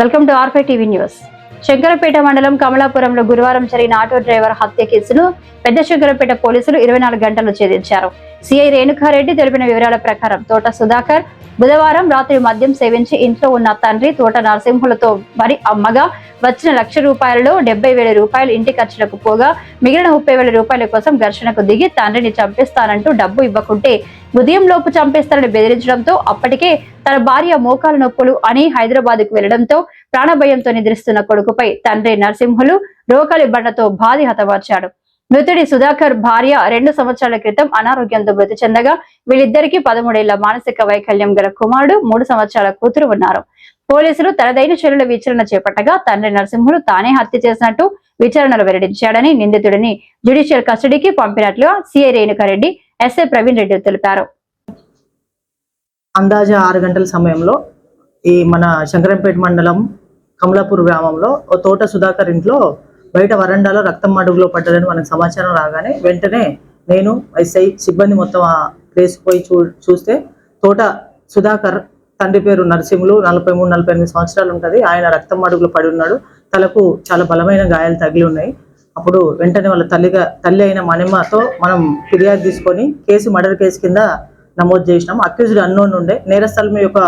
Welcome to ఆర్ఫై TV news. Shankarpet మండలం కమలాపురంలో గురువారం జరిగిన ఆటో డ్రైవర్ హత్య కేసును పెద్ద శంకరపేట పోలీసులు ఇరవై నాలుగు గంటలు ఛేదించారు. సిఐ రేణుకారెడ్డి తెలిపిన వివరాల ప్రకారం తోట సుధాకర్ బుధవారం రాత్రి మద్యం సేవించి ఇంట్లో ఉన్న తండ్రి తోట నరసింహులతో మరి అమ్మగా వచ్చిన లక్ష రూపాయలలో డెబ్బై వేల రూపాయలు ఇంటి ఖర్చులకు పోగా మిగిలిన ముప్పై వేల రూపాయల కోసం ఘర్షణకు దిగి తండ్రిని చంపిస్తానంటూ డబ్బు ఇవ్వకుంటే ఉదయం లోపు చంపేస్తారని బెదిరించడంతో అప్పటికే తన భార్య మోకాలు నొప్పులు అని హైదరాబాద్కు వెళ్ళడంతో ప్రాణభయంతో నిద్రిస్తున్న కొడుకుపై తండ్రి నరసింహులు రోకలి బండతో బాధి హతమార్చాడు. మృతుడి సుధాకర్ భార్య రెండు సంవత్సరాల క్రితం అనారోగ్యంతో మృతి చెందగా వీళ్ళిద్దరికీ పదమూడేళ్ళ మానసిక వైకల్యం గల కుమారుడు మూడు సంవత్సరాల కూతురు ఉన్నారు. పోలీసులు తనదైన చర్యల విచారణ చేపట్టగా తండ్రి నరసింహుడు తానే హత్య చేసినట్టు విచారణలు వెల్లడించాడని నిందితుడిని జ్యుడిషియల్ కస్టడీకి పంపినట్లుగా సిఐ రేణుకారెడ్డి ఎస్ఐ ప్రవీణ్ రెడ్డి తెలిపారు. అందాజ ఆరు గంటల సమయంలో ఈ మన శంకరంపేట మండలం కమలాపూర్ గ్రామంలో ఓ తోట సుధాకర్ ఇంట్లో బయట వరండాలో రక్తం అడుగులో పడ్డదని మనకు సమాచారం రాగానే వెంటనే నేను ఎస్ఐ సిబ్బంది మొత్తం ఆ ప్లేస్ పోయి చూ చూస్తే తోట సుధాకర్ తండ్రి పేరు నరసింహులు నలభై మూడు నలభై ఎనిమిది సంవత్సరాలు ఉంటుంది. ఆయన రక్తం అడుగులో పడి ఉన్నాడు. తలకు చాలా బలమైన గాయాలు తగిలి ఉన్నాయి. అప్పుడు వెంటనే వాళ్ళ తల్లిగా తల్లి అయిన మణిమతో మనం ఫిర్యాదు తీసుకొని కేసు మర్డర్ కేసు కింద నమోదు చేసినాం. అక్యూజ్డ్ అన్నోన్ ఉండే. నేరస్థలం యొక్క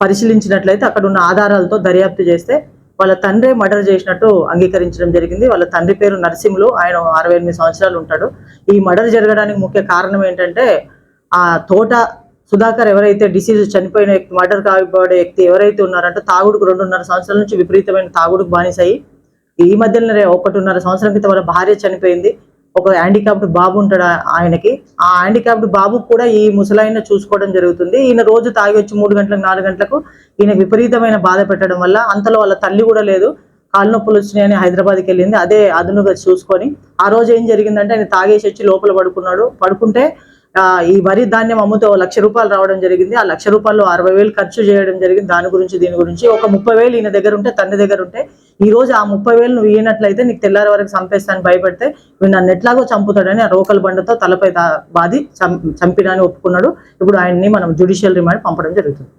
పరిశీలించినట్లయితే అక్కడ ఉన్న ఆధారాలతో దర్యాప్తు చేస్తే వాళ్ళ తండ్రి మర్డర్ చేసినట్టు అంగీకరించడం జరిగింది. వాళ్ళ తండ్రి పేరు నరసింహులు. ఆయన అరవై ఎనిమిది సంవత్సరాలు ఉంటాడు. ఈ మర్డర్ జరగడానికి ముఖ్య కారణం ఏంటంటే ఆ తోట సుధాకర్ ఎవరైతే డిసీజ్ చనిపోయిన వ్యక్తి మర్డర్ కాబడే వ్యక్తి ఎవరైతే ఉన్నారంటే తాగుడుకు రెండున్నర సంవత్సరాల నుంచి విపరీతమైన తాగుడుకు బానిసాయి ఈ మధ్యలోనే ఒకటిన్నర సంవత్సరం క్రితం వాళ్ళ భార్య చనిపోయింది. ఒక హ్యాండిక్యాప్డ్ బాబు ఉంటాడు ఆయనకి? ఆ హ్యాండిక్యాప్డ్ బాబు కూడా ఈ ముసలాయన చూసుకోవడం జరుగుతుంది. ఈయన రోజు తాగి వచ్చి మూడు గంటలకు నాలుగు గంటలకు ఈయన విపరీతమైన బాధ పెట్టడం వల్ల అంతలో వాళ్ళ తల్లి కూడా లేదు. కాళ్ళు నొప్పులు వచ్చినాయని హైదరాబాద్కి వెళ్ళింది. అదే అదునుగా చూసుకొని ఆ రోజు ఏం జరిగిందంటే ఆయన తాగేసి వచ్చి లోపల పడుకున్నాడు. పడుకుంటే ఈ వరి ధాన్యం అమ్ముతో లక్ష రూపాయలు రావడం జరిగింది. ఆ లక్ష రూపాయలు అరవై వేలు ఖర్చు చేయడం జరిగింది. దాని గురించి దీని గురించి ఒక ముప్పై వేలు ఈయన దగ్గర ఉంటే తండ్రి దగ్గర ఉంటే ఈ రోజు ఆ ముప్పై వేలు నువ్వు ఇయ్యనట్లయితే నీకు తెల్లారి వరకు చంపేస్తాను భయపడితే వీడు నన్ను ఎట్లాగో చంపుతాడని ఆ రోకల్ బండతో తలపై బాధి చంపినని ఒప్పుకున్నాడు. ఇప్పుడు ఆయన్ని మనం జ్యుడిషియల్ రిమాండ్ పంపడం జరుగుతుంది.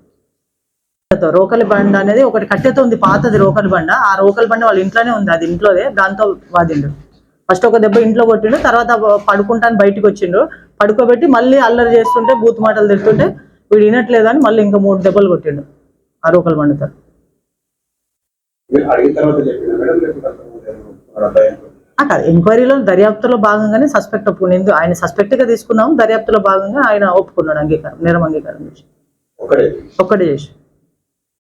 రోకలి బండ అనేది ఒకటి కట్టెతో ఉంది పాతది రోకలి బండ. ఆ రోకలి బండ వాళ్ళ ఇంట్లోనే ఉంది అది ఇంట్లోదే. దాంతో వాదిండు. ఫస్ట్ ఒక దెబ్బ ఇంట్లో కొట్టిండు తర్వాత పడుకుంటాను బయటికి వచ్చిండు. పడుకోబెట్టి మళ్ళీ అల్లరి చేస్తుంటే బూత్ మాటలు తిడుతుంటే వీడు వినట్లేదని మళ్ళీ ఇంకా మూడు దెబ్బలు కొట్టిండు. ఆ రోకలి బండతో మీరు అడిగిన తర్వాత చెప్పిన మేడం? లేకపోతే అంతకుముందు ఏమన్నా మన భయంతో? ఆ కాదు ఎంక్వైరీలో దర్యాప్తులో భాగంగానే సస్పెక్ట్ ఒప్పుకునేందు ఆయన సస్పెక్ట్గా తీసుకున్నాం దర్యాప్తులో భాగంగా ఆయన ఒప్పుకున్నాడు అంగీకారం నేరం అంగీకారం చేసి. ఒకటే ఒక్కటే చేసి.